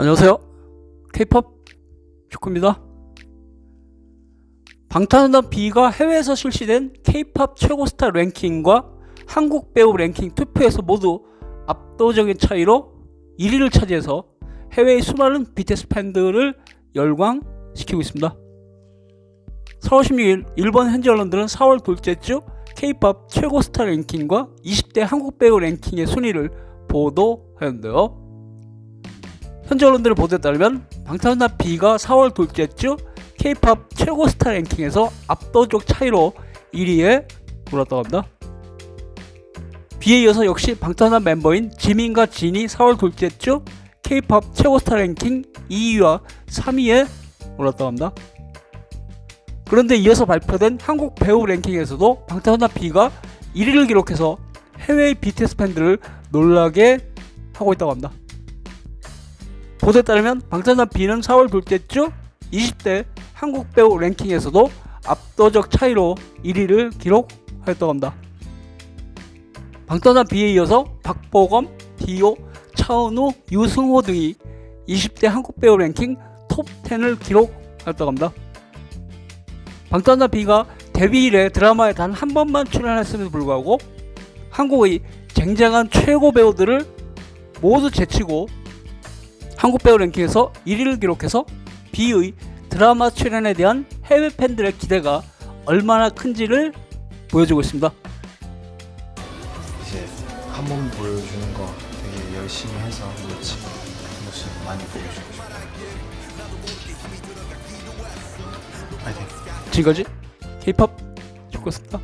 안녕하세요. K-pop 슈크입니다. 방탄소년단 B가 해외에서 실시된 K-pop 최고 스타 랭킹과 한국 배우 랭킹 투표에서 모두 압도적인 차이로 1위를 차지해서 해외의 수많은 BTS 팬들을 열광시키고 있습니다. 4월 16일 일본 현지 언론들은 4월 둘째 주 K-pop 최고 스타 랭킹과 20대 한국 배우 랭킹의 순위를 보도하였는데요. 현지 언론들의 보도에 따르면 방탄소년단 B가 4월 둘째 주 K-pop 최고 스타 랭킹에서 압도적 차이로 1위에 올랐다고 합니다. B에 이어서 역시 방탄소년단 멤버인 지민과 진이 4월 둘째 주 K-pop 최고 스타 랭킹 2위와 3위에 올랐다고 합니다. 그런데 이어서 발표된 한국 배우 랭킹에서도 방탄소년단 B가 1위를 기록해서 해외의 BTS 팬들을 놀라게 하고 있다고 합니다. 보도에 따르면 방탄소년단 B는 4월 둘째 주 20대 한국 배우 랭킹에서도 압도적 차이로 1위를 기록하였다고 합니다. 방탄소년단 B에 이어서 박보검, 디오, 차은우, 유승호 등이 20대 한국 배우 랭킹 톱 10을 기록하였다고 합니다. 방탄소년단 B가 데뷔 이래 드라마에 단 한 번만 출연했음에도 불구하고 한국의 쟁쟁한 최고 배우들을 모두 제치고 한국 배우 랭킹에서 1위를 기록해서 B의 드라마 출연에 대한 해외 팬들의 기대가 얼마나 큰지를 보여주고 있습니다. 이제 한몸 보여주는 거 되게 열심히 해서 그 모습 많이 보여주고 싶어요. 파이팅. 지금까지 K-pop 축구였습니다.